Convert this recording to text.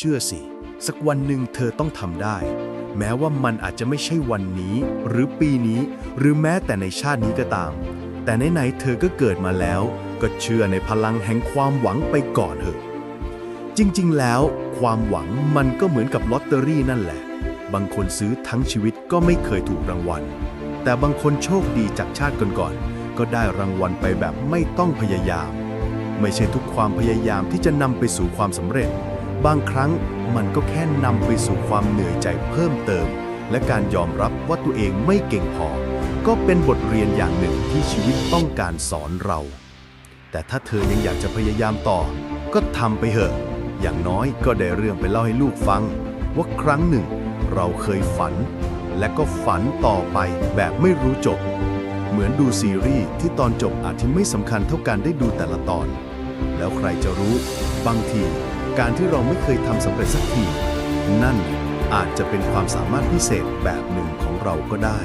เชื่อสิ สักวันหนึ่งเธอต้องทำได้ แม้ว่ามันอาจจะไม่ใช่วันนี้ หรือปีนี้ หรือแม้แต่ในชาตินี้ก็ตาม แต่ไหนๆเธอก็เกิดมาแล้ว ก็เชื่อในพลังแห่งความหวังไปก่อนเถอะ จริงๆ แล้ว ความหวังมันก็เหมือนกับลอตเตอรี่นั่นแหละ บางคนซื้อทั้งชีวิตก็ไม่เคยถูกรางวัล แต่บางคนโชคดีจากชาติก่อนๆก็ได้รางวัลไปแบบไม่ต้องพยายาม ไม่ใช่ทุกความพยายามที่จะนำไปสู่ความสำเร็จ บางครั้งมันก็แค่นำไปสู่ความเหนื่อยใจเพิ่มเติม และการยอมรับว่าตัวเองไม่เก่งพอ ก็เป็นบทเรียนอย่างหนึ่งที่ชีวิตต้องการสอนเรา แต่ถ้าเธอยังอยากจะพยายามต่อ ก็ทำไปเถอะ อย่างน้อยก็ได้เรื่องไปเล่าให้ลูกฟัง ว่าครั้งหนึ่ง เราเคยฝัน และก็ฝันต่อไปแบบไม่รู้จบ เหมือนดูซีรีส์ที่ตอนจบอาจจะไม่สำคัญเท่าการได้ดูแต่ละตอน แล้วใครจะรู้ บางที การที่เราไม่เคยทำสำเร็จสักที นั่นอาจจะเป็นความสามารถพิเศษแบบหนึ่งของเราก็ได้